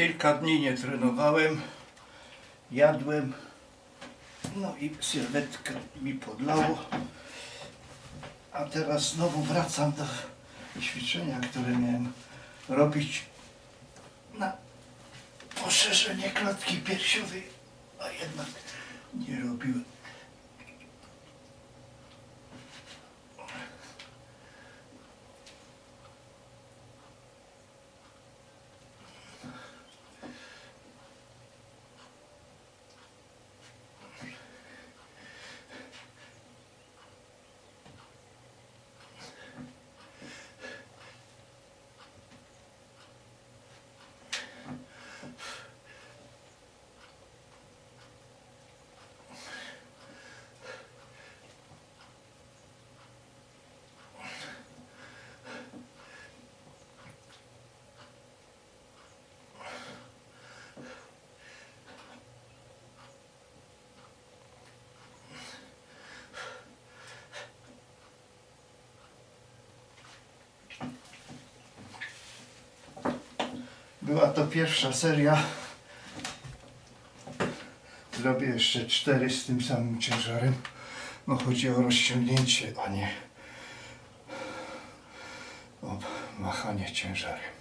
kilka dni nie trenowałem, jadłem, no i sylwetkę mi podlało. A teraz znowu wracam do ćwiczenia, które miałem robić na poszerzenie klatki piersiowej, a jednak nie robiłem. Była to pierwsza seria. Zrobię jeszcze cztery z tym samym ciężarem. No chodzi o rozciągnięcie, a nie o machanie ciężarem.